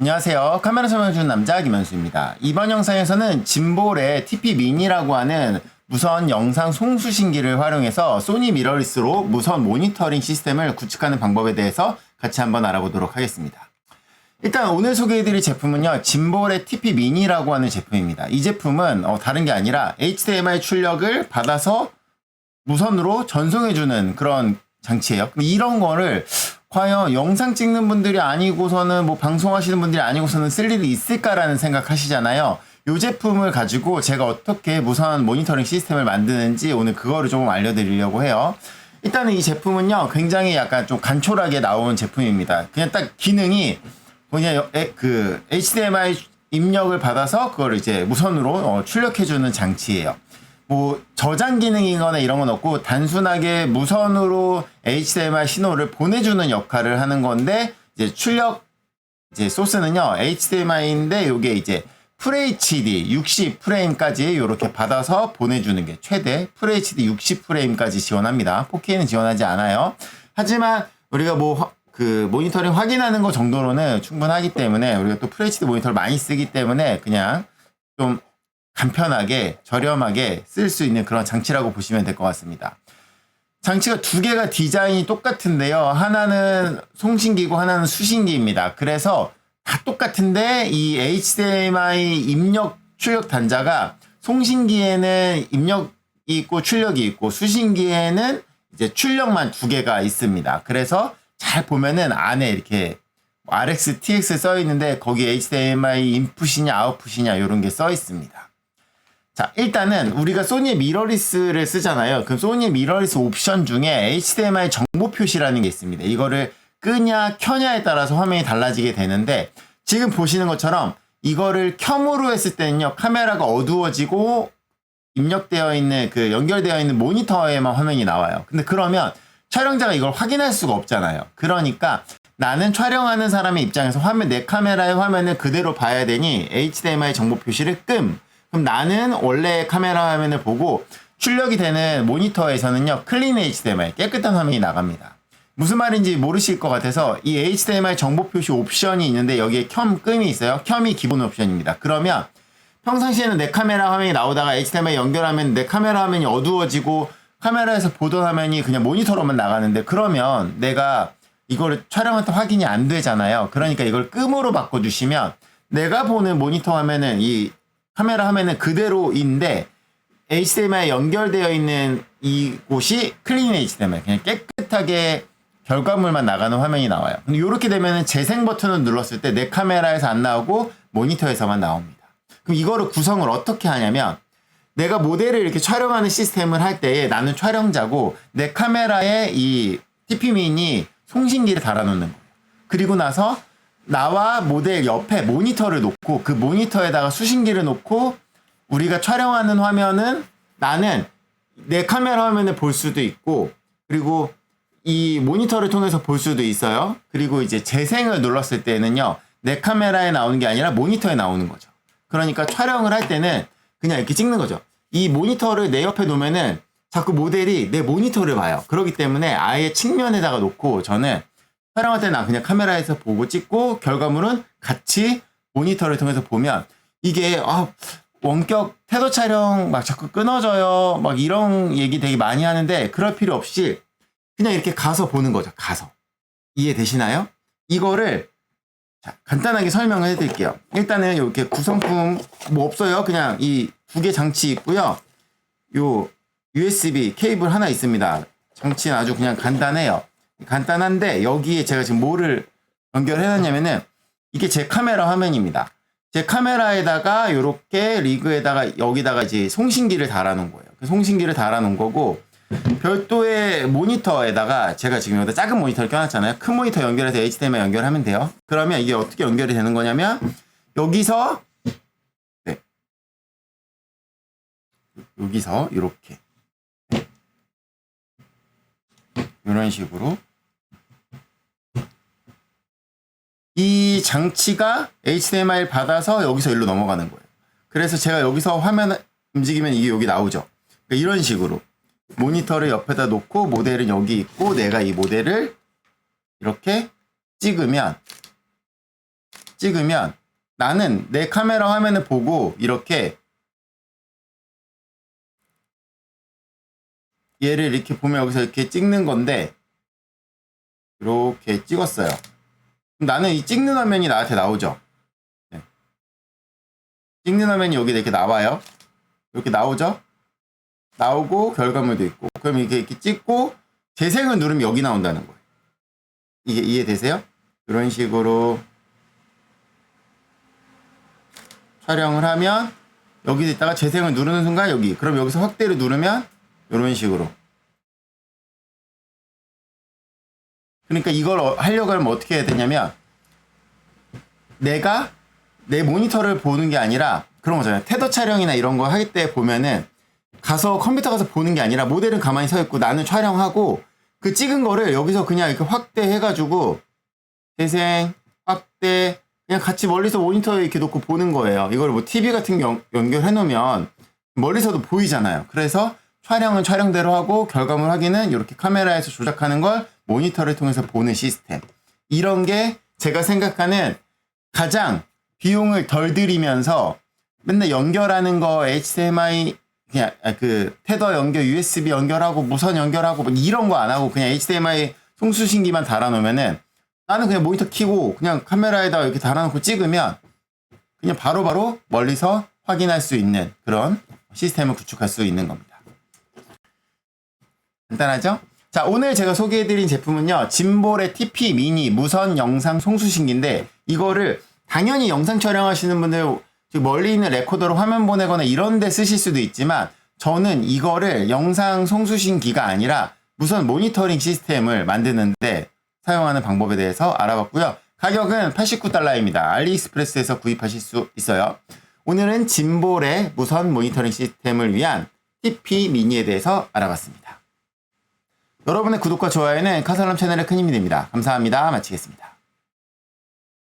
안녕하세요. 카메라 설명해주는 남자 김현수입니다. 이번 영상에서는 짐볼의 TP 미니라고 하는 무선 영상 송수신기를 활용해서 소니 미러리스로 무선 모니터링 시스템을 구축하는 방법에 대해서 같이 한번 알아보도록 하겠습니다. 일단 오늘 소개해드릴 제품은요, 짐볼의 TP 미니라고 하는 제품입니다. 이 제품은 어, 다른 게 아니라 HDMI 출력을 받아서 무선으로 전송해주는 그런 장치예요. 이런 거를 과연 영상 찍는 분들이 아니고서는 뭐 방송하시는 분들이 아니고서는 쓸 일이 있을까라는 생각하시잖아요. 이 제품을 가지고 제가 어떻게 무선 모니터링 시스템을 만드는지 오늘 그거를 조금 알려드리려고 해요. 일단은 이 제품은요, 굉장히 약간 좀 간촐하게 나온 제품입니다. 그냥 딱 기능이 그냥 그 HDMI 입력을 받아서 그걸 이제 무선으로 어, 출력해주는 장치예요. 뭐 저장 기능이거나 이런 건 없고 단순하게 무선으로 HDMI 신호를 보내주는 역할을 하는 건데 이제 출력 이제 소스는요 HDMI인데 요게 이제 FHD 60 프레임까지 이렇게 받아서 보내주는 게 최대 FHD 60 프레임까지 지원합니다. 4K는 지원하지 않아요. 하지만 우리가 뭐 그 모니터링 확인하는 거 정도로는 충분하기 때문에 우리가 또 FHD 모니터를 많이 쓰기 때문에 그냥 좀 간편하게 저렴하게 쓸 수 있는 그런 장치라고 보시면 될 것 같습니다. 장치가 두 개가 디자인이 똑같은데요. 하나는 송신기고 하나는 수신기입니다. 그래서 다 똑같은데 이 HDMI 입력 출력 단자가 송신기에는 입력이 있고 출력이 있고 수신기에는 이제 출력만 두 개가 있습니다. 그래서 잘 보면은 안에 이렇게 뭐 RX, TX 써 있는데 거기 HDMI 인풋이냐 아웃풋이냐 이런 게 써 있습니다. 자, 일단은 우리가 소니 미러리스를 쓰잖아요. 그 소니 미러리스 옵션 중에 HDMI 정보 표시라는 게 있습니다. 이거를 끄냐 켜냐에 따라서 화면이 달라지게 되는데 지금 보시는 것처럼 이거를 켬으로 했을 때는요. 카메라가 어두워지고 입력되어 있는 그 연결되어 있는 모니터에만 화면이 나와요. 근데 그러면 촬영자가 이걸 확인할 수가 없잖아요. 그러니까 나는 촬영하는 사람의 입장에서 화면 내 카메라의 화면을 그대로 봐야 되니 HDMI 정보 표시를 끔. 그럼 나는 원래 카메라 화면을 보고 출력이 되는 모니터에서는요 클린 HDMI 깨끗한 화면이 나갑니다. 무슨 말인지 모르실 것 같아서 이 HDMI 정보 표시 옵션이 있는데 여기에 켬 끔이 있어요. 켬이 기본 옵션입니다. 그러면 평상시에는 내 카메라 화면이 나오다가 HDMI 연결하면 내 카메라 화면이 어두워지고 카메라에서 보던 화면이 그냥 모니터로만 나가는데 그러면 내가 이거를 촬영할 때 확인이 안 되잖아요. 그러니까 이걸 끔으로 바꿔주시면 내가 보는 모니터 화면은 이 카메라 화면은 그대로인데 HDMI 연결되어 있는 이곳이 클린 HDMI 그냥 깨끗하게 결과물만 나가는 화면이 나와요. 근데 이렇게 되면은 재생 버튼을 눌렀을 때 내 카메라에서 안 나오고 모니터에서만 나옵니다. 그럼 이거를 구성을 어떻게 하냐면 내가 모델을 이렇게 촬영하는 시스템을 할 때에 나는 촬영자고 내 카메라에 이 TP민이 송신기를 달아놓는 거예요. 그리고 나서 나와 모델 옆에 모니터를 놓고 그 모니터에다가 수신기를 놓고 우리가 촬영하는 화면은 나는 내 카메라 화면을 볼 수도 있고 그리고 이 모니터를 통해서 볼 수도 있어요. 그리고 이제 재생을 눌렀을 때는요. 내 카메라에 나오는 게 아니라 모니터에 나오는 거죠. 그러니까 촬영을 할 때는 그냥 이렇게 찍는 거죠. 이 모니터를 내 옆에 놓으면은 자꾸 모델이 내 모니터를 봐요. 그렇기 때문에 아예 측면에다가 놓고 저는 촬영할 때는 그냥 카메라에서 보고 찍고 결과물은 같이 모니터를 통해서 보면 이게 아 원격 태도 촬영 막 자꾸 끊어져요. 막 이런 얘기 되게 많이 하는데 그럴 필요 없이 그냥 이렇게 가서 보는 거죠. 가서. 이해되시나요? 이거를 자, 간단하게 설명을 해드릴게요. 일단은 이렇게 구성품 뭐 없어요. 그냥 이 두 개 장치 있고요. 요 USB 케이블 하나 있습니다. 장치는 아주 그냥 간단해요. 간단한데 여기에 제가 지금 뭐를 연결해놨냐면은 이게 제 카메라 화면입니다. 제 카메라에다가 이렇게 리그에다가 여기다가 이제 송신기를 달아놓은 거예요. 그 송신기를 달아놓은 거고 별도의 모니터에다가 제가 지금 여기다 작은 모니터를 껴놨잖아요. 큰 모니터 연결해서 HDMI 연결하면 돼요. 그러면 이게 어떻게 연결이 되는 거냐면 여기서 네. 여기서 이렇게 이런 식으로 이 장치가 HDMI를 받아서 여기서 일로 넘어가는 거예요. 그래서 제가 여기서 화면 움직이면 이게 여기 나오죠. 그러니까 이런 식으로 모니터를 옆에다 놓고 모델은 여기 있고 내가 이 모델을 이렇게 찍으면 찍으면 나는 내 카메라 화면을 보고 이렇게 얘를 이렇게 보면 여기서 이렇게 찍는 건데 이렇게 찍었어요. 나는 이 찍는 화면이 나한테 나오죠. 네. 찍는 화면이 여기 이렇게 나와요. 이렇게 나오죠. 나오고 결과물도 있고 그럼 이게 이렇게 찍고 재생을 누르면 여기 나온다는 거예요. 이게 이해되세요? 이런 식으로 촬영을 하면 여기 있다가 재생을 누르는 순간 여기 그럼 여기서 확대를 누르면 이런 식으로 그러니까 이걸 어- 하려고 하면 어떻게 해야 되냐면 내가 내 모니터를 보는 게 아니라 그런 거잖아요 테더 촬영이나 이런 거 할 때 보면은 가서 컴퓨터 가서 보는 게 아니라 모델은 가만히 서 있고 나는 촬영하고 그 찍은 거를 여기서 그냥 이렇게 확대해가지고 재생 확대 그냥 같이 멀리서 모니터에 이렇게 놓고 보는 거예요. 이걸 뭐 TV 같은 거 연- 연결해 놓으면 멀리서도 보이잖아요. 그래서 촬영은 촬영대로 하고 결과물 확인은 이렇게 카메라에서 조작하는 걸 모니터를 통해서 보는 시스템. 이런 게 제가 생각하는 가장 비용을 덜 들이면서 맨날 연결하는 거 HDMI 그냥 아, 그 테더 연결 USB 연결하고 무선 연결하고 뭐 이런 거 안 하고 그냥 HDMI 송수신기만 달아놓으면은 나는 그냥 모니터 켜고 그냥 카메라에다 이렇게 달아놓고 찍으면 그냥 바로 바로 멀리서 확인할 수 있는 그런 시스템을 구축할 수 있는 겁니다. 간단하죠? 자, 오늘 제가 소개해드린 제품은요, 짐볼의 TP 미니 무선 영상 송수신기인데, 이거를 당연히 영상 촬영하시는 분들, 즉 멀리 있는 레코더로 화면 보내거나 이런 데 쓰실 수도 있지만, 저는 이거를 영상 송수신기가 아니라 무선 모니터링 시스템을 만드는데 사용하는 방법에 대해서 알아봤고요. 가격은 89달러입니다. 알리익스프레스에서 구입하실 수 있어요. 오늘은 짐볼의 무선 모니터링 시스템을 위한 TP 미니에 대해서 알아봤습니다. 여러분의 구독과 좋아요는 카살람 채널에 큰 힘이 됩니다. 감사합니다. 마치겠습니다.